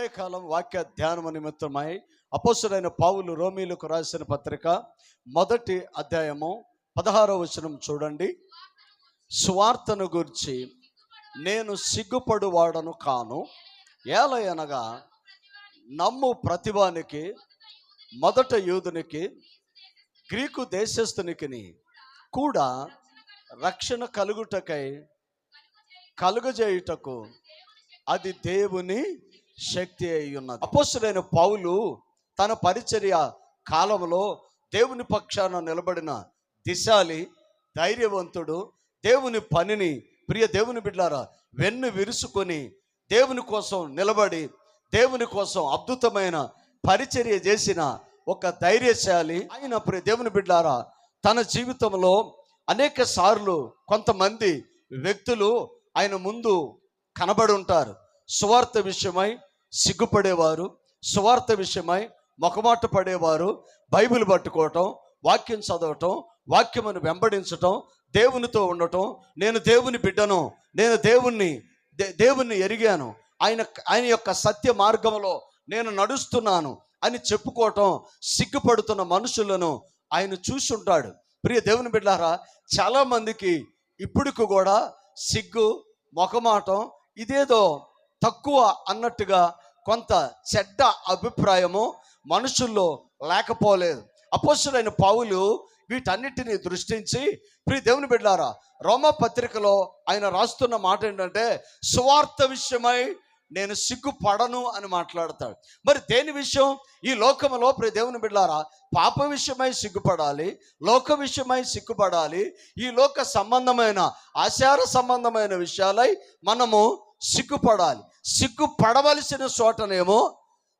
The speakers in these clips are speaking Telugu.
ఉదయకాలం వాక్య ధ్యానం నిమిత్తమై అపోసుడైన పావులు రోమీలకు రాసిన పత్రిక మొదటి అధ్యాయము పదహారో వచనం చూడండి. స్వార్థను గురించి నేను సిగ్గుపడువాడను కాను. ఏలయనగా నమ్ము ప్రతిభానికి మొదట యూదునికి గ్రీకు దేశస్థునికి కూడా రక్షణ కలుగుటకై కలుగజేయుటకు అది దేవుని శక్తి అయి ఉన్నది. అపోస్తుడైన పౌలు తన పరిచర్య కాలంలో దేవుని పక్షాన నిలబడిన దిశాలి ధైర్యవంతుడు దేవుని పనిని ప్రియ దేవుని బిడ్డారా వెన్ను విరుసుకొని దేవుని కోసం నిలబడి దేవుని కోసం అద్భుతమైన పరిచర్య చేసిన ఒక ధైర్యశాలి ఆయన ప్రియ దేవుని బిడ్డారా తన జీవితంలో అనేక సార్లు కొంతమంది వ్యక్తులు ఆయన ముందు కనబడి ఉంటారు సువార్త విషయమై సిగ్గుపడేవారు సువార్త విషయమై మొకమాట పడేవారు బైబిల్ పట్టుకోవటం వాక్యం చదవటం వాక్యమును వెంబడించటం దేవునితో ఉండటం నేను దేవుని బిడ్డను నేను దేవుణ్ణి దే- దేవుణ్ణి ఎరిగాను ఆయన ఆయన యొక్క సత్య మార్గంలో నేను నడుస్తున్నాను అని చెప్పుకోవటం సిగ్గుపడుతున్న మనుషులను ఆయన చూసుంటాడు. ప్రియ దేవుని బిడ్డారా చాలామందికి ఇప్పుడు కూడా సిగ్గు మొఖమాటం ఇదేదో తక్కువ అన్నట్టుగా కొంత చెడ్డ అభిప్రాయము మనుషుల్లో లేకపోలేదు. అపోసులైన పావులు వీటన్నిటిని దృష్టించి ప్రియ దేవుని బిడ్డారా రోమ పత్రికలో ఆయన రాస్తున్న మాట ఏంటంటే సువార్త విషయమై నేను సిగ్గుపడను అని మాట్లాడతాడు. మరి దేని విషయం? ఈ లోకములో ప్రతి దేవుని బిడ్డారా పాప విషయమై సిగ్గుపడాలి లోక విషయమై సిగ్గుపడాలి ఈ లోక సంబంధమైన ఆచార సంబంధమైన విషయాలై మనము సిగ్గుపడాలి. సిగ్గుపడవలసిన చోటనేమో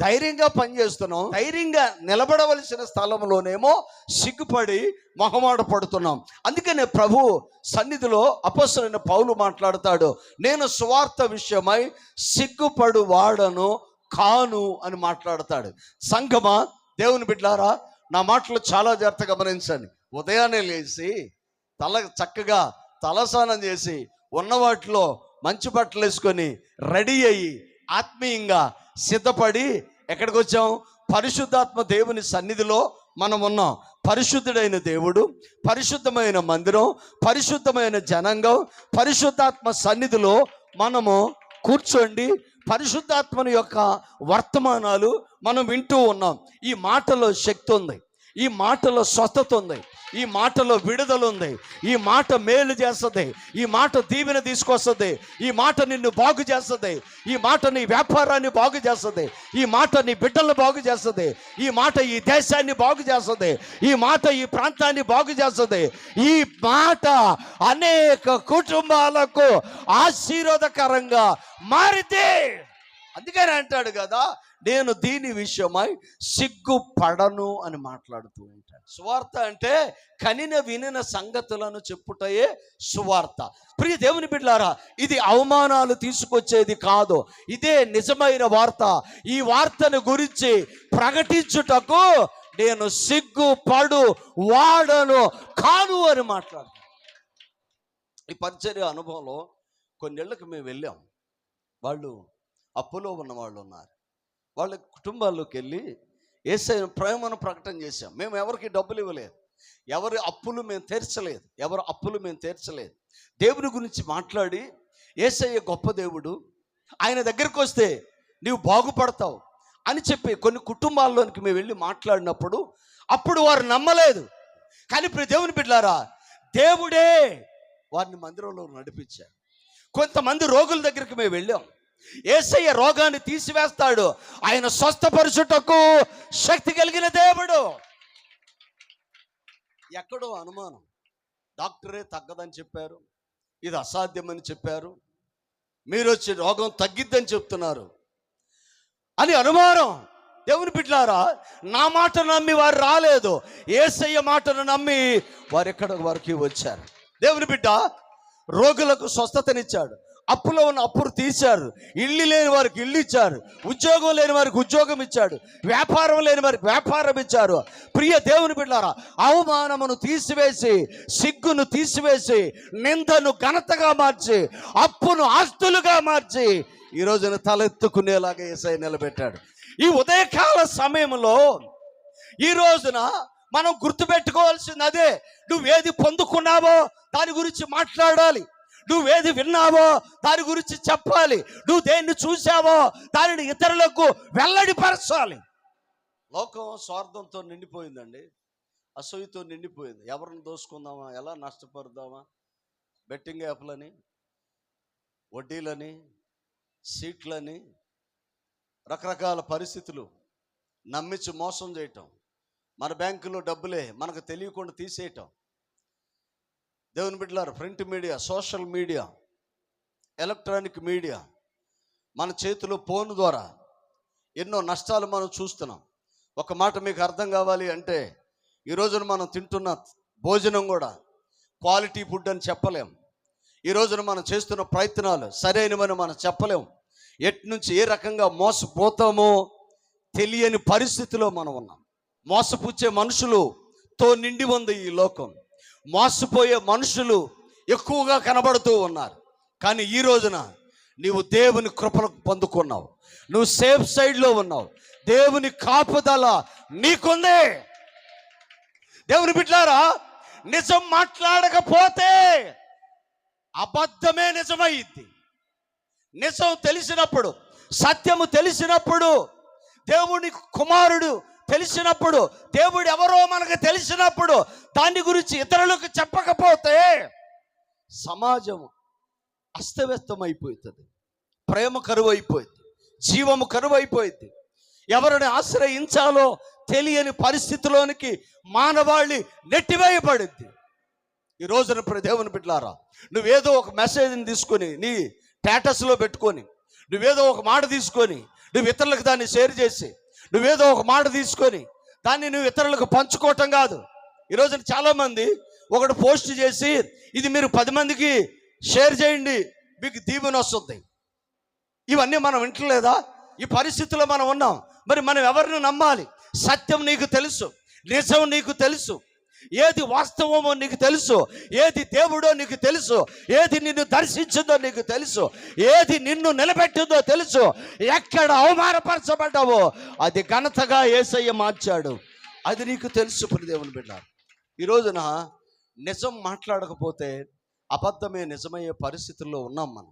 ధైర్యంగా పనిచేస్తున్నాం. ధైర్యంగా నిలబడవలసిన స్థలంలోనేమో సిగ్గుపడి మొహమాట పడుతున్నాం. అందుకనే ప్రభు సన్నిధిలో అపస్సులైన పౌలు మాట్లాడతాడు నేను స్వార్థ విషయమై సిగ్గుపడు వాడను కాను అని మాట్లాడతాడు. సంఘమా దేవుని బిడ్డారా నా మాటలు చాలా జాగ్రత్త గమనించండి. ఉదయాన్నే లేచి తల చక్కగా తలస్నానం చేసి ఉన్న వాటిలో మంచి బట్టలు వేసుకొని రెడీ అయ్యి ఆత్మీయంగా సిద్ధపడి ఎక్కడికి వచ్చాం? పరిశుద్ధాత్మ దేవుని సన్నిధిలో మనం ఉన్నాం. పరిశుద్ధుడైన దేవుడు పరిశుద్ధమైన మందిరం పరిశుద్ధమైన జనాంగం పరిశుద్ధాత్మ సన్నిధిలో మనము కూర్చోండి. పరిశుద్ధాత్మని యొక్క వర్తమానాలు మనం వింటూ ఉన్నాం. ఈ మాటలో శక్తి ఉంది. ఈ మాటలో స్వస్థత ఉంది. ఈ మాటలో విడుదల ఉంది. ఈ మాట మేలు చేస్తుంది. ఈ మాట దీవెన తీసుకొస్తుంది. ఈ మాట నిన్ను బాగు చేస్తుంది. ఈ మాట నీ వ్యాపారాన్ని బాగు చేస్తుంది. ఈ మాట నీ బిడ్డలను బాగు చేస్తుంది. ఈ మాట ఈ దేశాన్ని బాగు చేస్తుంది. ఈ మాట ఈ ప్రాంతాన్ని బాగు చేస్తుంది. ఈ మాట అనేక కుటుంబాలకు ఆశీర్వాదకరంగా మారితే అందుకని అంటాడు కదా నేను దీని విషయమై సిగ్గుపడను అని మాట్లాడుతూ ఉంటాను. సువార్త అంటే కనిన వినిన సంగతులను చెప్పుటయే సువార్త. ప్రియ దేవుని బిడ్డారా ఇది అవమానాలు తీసుకొచ్చేది కాదు. ఇదే నిజమైన వార్త. ఈ వార్తను గురించి ప్రకటించుటకు నేను సిగ్గు పడు వాడను కాను అని మాట్లాడతాను ఈ పరిచర్య అనుభవంలో కొన్నేళ్ళకి మేము వెళ్ళాం. వాళ్ళు అప్పులో ఉన్న వాళ్ళు ఉన్నారు. వాళ్ళ కుటుంబాల్లోకి వెళ్ళి ఏసై ప్రేమను ప్రకటన చేశాం. మేము ఎవరికి డబ్బులు ఇవ్వలేదు. ఎవరి అప్పులు మేము తీర్చలేదు. ఎవరి అప్పులు మేము తీర్చలేదు. దేవుని గురించి మాట్లాడి ఏసయ్య గొప్ప దేవుడు ఆయన దగ్గరికి వస్తే నీవు బాగుపడతావు అని చెప్పి కొన్ని కుటుంబాల్లోనికి మేము వెళ్ళి మాట్లాడినప్పుడు అప్పుడు వారు నమ్మలేదు. కానీ ఇప్పుడు దేవుని బిడ్డారా దేవుడే వారిని మందిరంలో నడిపించారు కొంతమంది రోగుల దగ్గరికి మేము వెళ్ళాం. ఏసయ్య రోగాన్ని తీసివేస్తాడు. ఆయన స్వస్థపరచుటకు శక్తి కలిగిన దేవుడు. ఎక్కడో అనుమానం. డాక్టరే తగ్గదని చెప్పారు. ఇది అసాధ్యమని చెప్పారు. మీరు వచ్చి రోగం తగ్గిద్దని చెప్తున్నారు. అని అనుమానం. దేవుని బిడ్డారా నా మాట నమ్మి వారు రాలేదు. ఏసయ్య మాటను నమ్మి వారు ఎక్కడ వరకు వచ్చారు. దేవుని బిడ్డ రోగులకు స్వస్థతనిచ్చాడు. అప్పులో ఉన్న అప్పులు తీశారు ఇల్లు లేని వారికి ఇల్లు ఇచ్చారు. ఉద్యోగం లేని వారికి ఉద్యోగం ఇచ్చాడు. వ్యాపారం లేని వారికి వ్యాపారం ఇచ్చారు. ప్రియ దేవుని బిడ్డారా అవమానమును తీసివేసి సిగ్గును తీసివేసి నిందను ఘనతగా మార్చి అప్పును ఆస్తులుగా మార్చి ఈ రోజున తలెత్తుకునేలాగా ఏసై నిలబెట్టాడు. ఈ ఉదయకాల సమయంలో ఈ రోజున మనం గుర్తుపెట్టుకోవాల్సింది అదే. నువ్వేది పొందుకున్నావో దాని గురించి మాట్లాడాలి. నువ్వేది విన్నావో దాని గురించి చెప్పాలి. నువ్వు దేన్ని చూసావో దానిని ఇతరులకు వెల్లడిపరచాలి. లోకం స్వార్థంతో నిండిపోయిందండి. అసూయతో నిండిపోయింది. ఎవరిని దోసుకుందామా? ఎలా నష్టపరుద్దామా? బెట్టింగ్ యాప్లని వడ్డీలని సీట్లని రకరకాల పరిస్థితులు నమ్మించి మోసం చేయటం. మన బ్యాంకులో డబ్బులే మనకు తెలియకుండా తీసేయటం. దేవుని బిడ్డలారు print media social media electronic media మన చేతిలో ఫోన్ ద్వారా ఎన్నో నష్టాలు మనం చూస్తున్నాం. ఒక మాట మీకు అర్థం కావాలి అంటే ఈ రోజున మనం తింటున్న భోజనం కూడా క్వాలిటీ ఫుడ్ అని చెప్పలేం. ఈ రోజున మనం చేస్తున్న ప్రయత్నాలు సరైనవని మనం చెప్పలేం. ఎటు నుంచి ఏ రకంగా మోసపోతామో తెలియని పరిస్థితిలో మనం ఉన్నాం. మోసపుచ్చే మనుషులుతో నిండి ఉంది ఈ లోకం. మోసపోయే మనుషులు ఎక్కువగా కనబడుతూ ఉన్నారు. కానీ ఈ రోజున నీవు దేవుని కృపను పొందుకున్నావు. నువ్వు సేఫ్ సైడ్లో ఉన్నావు. దేవుని కాపుదల నీకుందే. దేవుని బిడ్డారా నిజం మాట్లాడకపోతే అబద్ధమే నిజమైంది నిజం తెలిసినప్పుడు సత్యము తెలిసినప్పుడు దేవుని కుమారుడు తెలిసినప్పుడు దేవుడు ఎవరో మనకు తెలిసినప్పుడు దాని గురించి ఇతరులకు చెప్పకపోతే సమాజం అస్తవ్యస్తమైపోతుంది. ప్రేమ కరువు అయిపోయింది జీవము కరువు అయిపోయింది ఎవరిని ఆశ్రయించాలో తెలియని పరిస్థితిలోనికి మానవాళి నెట్టివేయబడింది. ఈ రోజున దేవుని బిడ్డలారా నువ్వేదో ఒక మెసేజ్ని తీసుకొని నీ స్టేటస్లో పెట్టుకొని నువ్వేదో ఒక మాట తీసుకొని నువ్వు ఇతరులకు దాన్ని షేర్ చేసి నువ్వేదో ఒక మాట తీసుకొని దాన్ని నువ్వు ఇతరులకు పంచుకోవటం కాదు. ఈ రోజున చాలామంది ఒకటి పోస్ట్ చేసి ఇది మీరు పది మందికి షేర్ చేయండి మీకు దీవెన వస్తుంది. ఇవన్నీ మనం వింటలేదా? ఈ పరిస్థితిలో మనం ఉన్నాం. మరి మనం ఎవరిని నమ్మాలి? సత్యం నీకు తెలుసు. నిజం నీకు తెలుసు. ఏది వాస్తవమో నీకు తెలుసు ఏది దేవుడో నీకు తెలుసు ఏది నిన్ను దర్శించిందో నీకు తెలుసు ఏది నిన్ను నిలబెట్టిందో తెలుసు ఎక్కడ అవమానపరచబడ్డావో అది ఘనతగా ఏసయ్య మార్చాడు. అది నీకు తెలుసు దేవుని బిడ్డ. ఈ రోజున నిజం మాట్లాడకపోతే అబద్ధమే నిజమయ్యే పరిస్థితుల్లో ఉన్నాం మనం.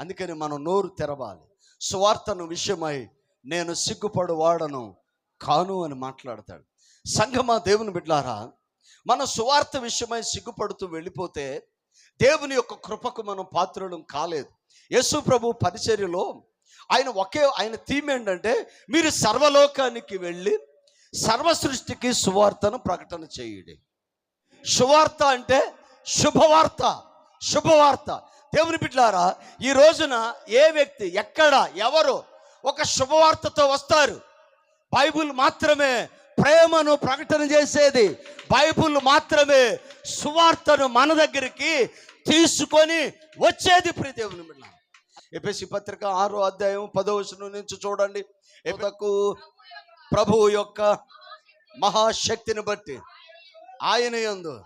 అందుకని మనం నోరు తెరవాలి. సువార్తను విషయమై నేను సిగ్గుపడు వాడను కాను అని మాట్లాడతాడు. సంఘమా దేవుని బిడ్లారా మన సువార్త విషయమై సిగ్గుపడుతూ వెళ్ళిపోతే దేవుని యొక్క కృపకు మనం పాత్రలం కాలేదు. యేసు ప్రభు పరిచర్యలో ఆయన ఒకే ఆయన థీమ్ ఏంటంటే మీరు సర్వలోకానికి వెళ్ళి సర్వ సృష్టికి సువార్తను ప్రకటన చేయండి. సువార్త అంటే శుభవార్త శుభవార్త. దేవుని బిడ్డారా ఈ రోజున ఏ వ్యక్తి ఎక్కడ ఎవరు ఒక శుభవార్తతో వస్తారు? బైబిల్ మాత్రమే ప్రేమను ప్రకటన చేసేది బైబిల్ మాత్రమే. సువార్తను మన దగ్గరికి తీసుకొని వచ్చేది ప్రతి దేవుని బిడ్డ. ఎపిసి పత్రిక ఆరో అధ్యాయం పదో నుంచి చూడండి. ఎపకు ప్రభువు యొక్క మహాశక్తిని బట్టి ఆయన ఎందు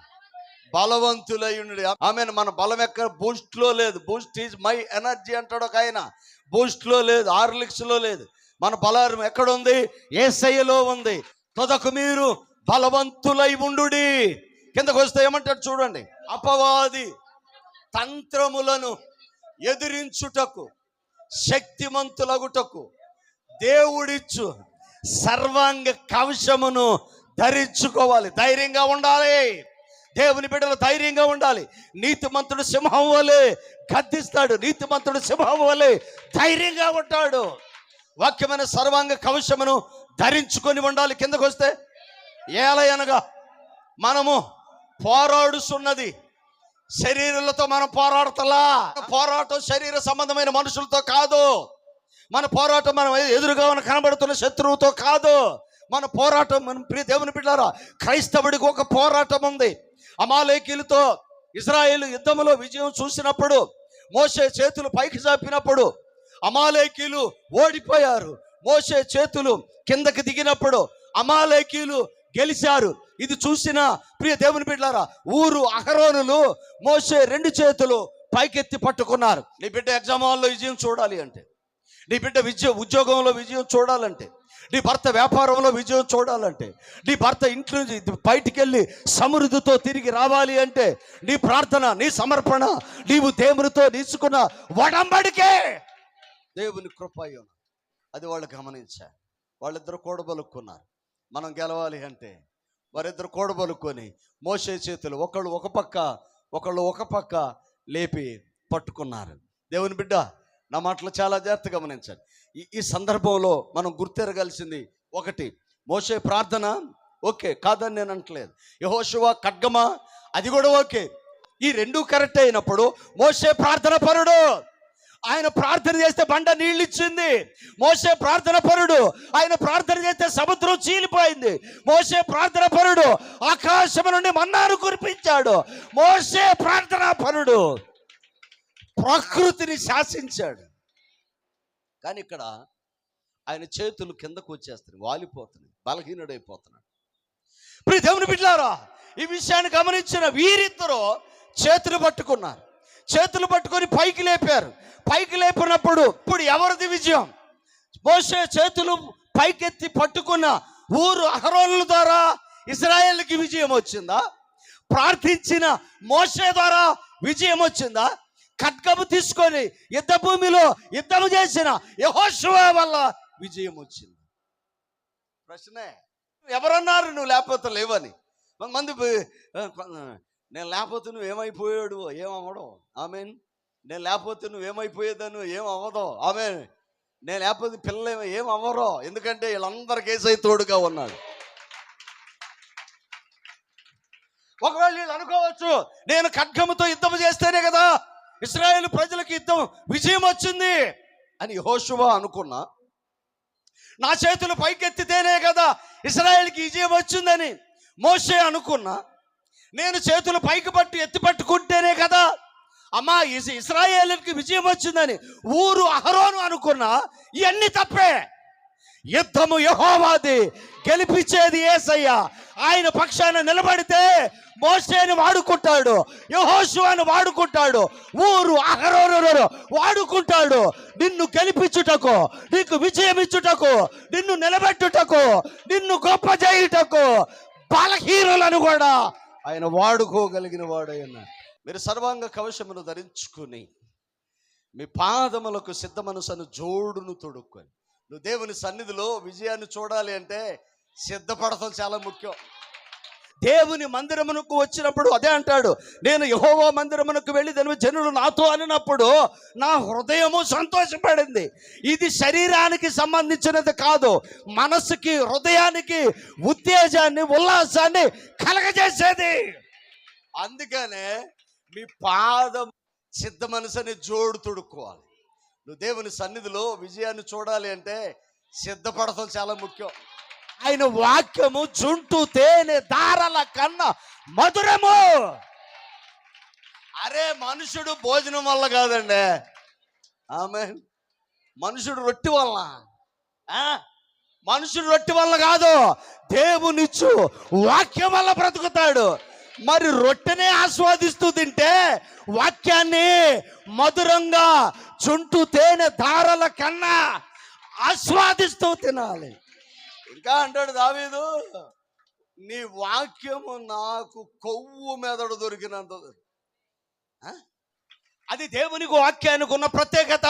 బలవంతులయ్యుండి ఆమె మన బలం ఎక్కడ? బూస్ట్లో లేదు. బూస్ట్ ఈజ్ మై ఎనర్జీ అంటాడు ఒక ఆయన. బూస్ట్లో లేదు. ఆర్లిక్స్లో లేదు. మన బలం ఎక్కడుంది ఏ ఏసయ్యలో ఉంది. తొదకు మీరు బలవంతులై ఉండు కిందకు వస్తే ఏమంటాడు చూడండి. అపవాది తంత్రములను ఎదిరించుటకు శక్తిమంతులగుటకు దేవుడిచ్చు సర్వాంగ కవశమును ధరించుకోవాలి. ధైర్యంగా ఉండాలి. దేవుని బిడ్డలు ధైర్యంగా ఉండాలి. నీతిమంతుడు సింహం వలె గద్దిస్తాడు. నీతిమంతుడు సింహం వలె ధైర్యంగా ఉంటాడు. వాక్యమైన సర్వాంగ కవశమును ధరించుకొని ఉండాలి. కిందకు వస్తే ఏలయనగా మనము పోరాడుస్తున్నది. శరీరాలతో మనం పోరాడతలా? పోరాటం శరీర సంబంధమైన మనుషులతో కాదు. మన పోరాటం మనం ఎదురుగా ఉన్న కనబడుతున్న శత్రువుతో కాదు. మన పోరాటం మన ప్రియ దేవుని బిడ్డారా క్రైస్తవుడికి ఒక పోరాటం ఉంది. అమాలేకీలతో ఇజ్రాయేల్ యుద్ధంలో విజయం చూసినప్పుడు మోసే చేతులు పైకి చాపినప్పుడు అమాలేకీలు ఓడిపోయారు. మోసే చేతులు కిందకి దిగినప్పుడు అమాలేకీలు గెలిచారు. ఇది చూసిన ప్రియ దేవుని బిడ్డారా ఊరు అహరోనులు మోసే రెండు చేతులు పైకెత్తి పట్టుకున్నారు. నీ బిడ్డ ఎగ్జామ్ హాల్లో విజయం చూడాలి అంటే నీ బిడ్డ విద్య ఉద్యోగంలో విజయం చూడాలంటే నీ భర్త వ్యాపారంలో విజయం చూడాలంటే నీ భర్త ఇంట్లో నుంచి బయటికి వెళ్ళి సమృద్ధితో తిరిగి రావాలి అంటే నీ ప్రార్థన నీ సమర్పణ నీవు దేవునితో తీసుకున్న వడంబడికే దేవుని కృపయ్యం అది వాళ్ళు గమనించారు. వాళ్ళిద్దరు కూడబలుక్కున్నారు. మనం గెలవాలి అంటే వారిద్దరు కూడబలుక్కొని మోసే చేతులు ఒకళ్ళు ఒక పక్క ఒకళ్ళు ఒక పక్క లేపి పట్టుకున్నారు. దేవుని బిడ్డ నా మాటలు చాలా జాగ్రత్త గమనించాలి ఈ ఈ సందర్భంలో మనం గుర్తెరగాల్సింది ఒకటి. మోసే ప్రార్థన ఓకే కాదని నేను అంటలేదు యహోశివ ఖడ్గమ? అది కూడా ఓకే. ఈ రెండు కరెక్ట్ అయినప్పుడు మోసే ప్రార్థన పరుడు. ఆయన ప్రార్థన చేస్తే బండ నీళ్ళు ఇచ్చింది మోసే ప్రార్థన పరుడు. ఆయన ప్రార్థన చేస్తే సముద్రం చీలిపోయింది. మోసే ప్రార్థన పరుడు. ఆకాశం నుండి మన్నాను కురిపించాడు. మోసే ప్రార్థన పరుడు. ప్రకృతిని శాసించాడు. కానీ ఇక్కడ ఆయన చేతులు కిందకు వచ్చేస్తున్నాయి. వాలిపోతున్నాయి. బలహీనుడైపోతున్నాడు. ప్రతి దేవుని బిడ్డారా ఈ విషయాన్ని గమనించిన వీరిద్దరూ చేతులు పట్టుకున్నారు. చేతులు పట్టుకొని పైకి లేపారు. పైకి లేపినప్పుడు ఇప్పుడు ఎవరిది విజయం? మోసే చేతులు పైకెత్తి పట్టుకున్న ఊరు అహరోనుల ద్వారా ఇజ్రాయేల్కి విజయం వచ్చిందా? ప్రార్థించిన మోసే ద్వారా విజయం వచ్చిందా? ఖడ్గము తీసుకొని యుద్ధ భూమిలో యుద్ధము చేసిన యహోశివ వల్ల విజయం వచ్చింది. ప్రశ్నే ఎవరన్నారు నువ్వు లేకపోతే లేవని? మంది నేను లేకపోతే నువ్వు ఏమైపోయాడు ఏమవ్వడం ఆమెన్. నేను లేకపోతే నువ్వు ఏమైపోయేదాను ఏం అవ్వదు? ఆమె నేను లేకపోతే పిల్లలు ఏం అవ్వరో? ఎందుకంటే వీళ్ళందరికీ ఏసై తోడుగా ఉన్నాడు. ఒకవేళ వీళ్ళు అనుకోవచ్చు నేను ఖడ్గముతో యుద్ధం చేస్తేనే కదా ఇస్రాయేల్ ప్రజలకు యుద్ధం విజయం వచ్చింది అని హోషువా అనుకున్నా. నా చేతులు పైకెత్తితేనే కదా ఇస్రాయేల్కి విజయం వచ్చిందని మోసే అనుకున్నా. నేను చేతులు పైకి పట్టి ఎత్తి పట్టుకుంటేనే కదా. అమ్మా ఇస్ ఇస్రాయేల్కి విజయం వచ్చిందని ఊరు అహరోను అనుకున్నా ఇవన్నీ తప్పే. యుద్ధము యహోవాది గెలిపించేది ఏసయ్య. ఆయన పక్షాన నిలబడితే మోసేని వాడుకుంటాడు యహోశువాని వాడుకుంటాడు ఊరు అహరోను వాడుకుంటాడు. నిన్ను గెలిపించుటకు నీకు విజయం ఇచ్చుటకు నిన్ను నిలబెట్టుటకు నిన్ను గొప్ప చేయుటకు బలహీనులను కూడా ఆయన వాడుకోగలిగిన వాడై ఉన్నాడు. మీరు సర్వాంగ కవచమును ధరించుకుని మీ పాదములకు సిద్ధ మనసును జోడును తొడుక్కొని నువ్వు దేవుని సన్నిధిలో విజయాన్ని చూడాలి అంటే సిద్ధపడటం చాలా ముఖ్యం. దేవుని మందిరమునకు వచ్చినప్పుడు అదే అంటాడు నేను యహోవా మందిరమునకు వెళ్ళి దాని జనులు నాతో అనినప్పుడు నా హృదయము సంతోషపడింది. ఇది శరీరానికి సంబంధించినది కాదు మనసుకి హృదయానికి ఉత్తేజాన్ని ఉల్లాసాన్ని కలగజేసేది. అందుకనే మీ పాదం సిద్ధ మనసుని జోడు తొడుక్కోవాలి. నువ్వు దేవుని సన్నిధిలో విజయాన్ని చూడాలి అంటే సిద్ధపడటం చాలా ముఖ్యం. ఆయన వాక్యము జుంటు తేనె దారల కన్నా మధురము. అరే మనుషుడు భోజనం వల్ల కాదండి. ఆమె మనుషుడు రొట్టె వల్ల మనుషుడు రొట్టె వల్ల కాదు దేవునిచ్చు వాక్యం వల్ల బ్రతుకుతాడు. మరి రొట్టెనే ఆస్వాదిస్తూ తింటే వాక్యాన్ని మధురంగా చుంటు తేనె ధారల కన్నా ఆస్వాదిస్తూ తినాలి. ఇంకా అంటాడు దావీదు నీ వాక్యము నాకు కొవ్వు మెదడు దొరికినంత ఆ? అది దేవునికి వాక్యానికి ఉన్న ప్రత్యేకత.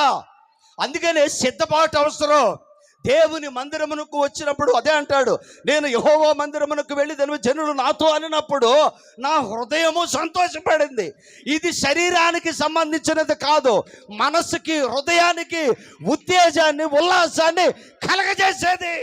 అందుకనే సిద్ధపాటు అవసరం. దేవుని మందిరమునకు వచ్చినప్పుడు అదే అంటాడు నేను యహోవో మందిరమునకు వెళ్ళి దాని జనులు నాతో అనినప్పుడు నా హృదయము సంతోషపడింది. ఇది శరీరానికి సంబంధించినది కాదు మనసుకి హృదయానికి ఉత్తేజాన్ని ఉల్లాసాన్ని కలగజేసేది.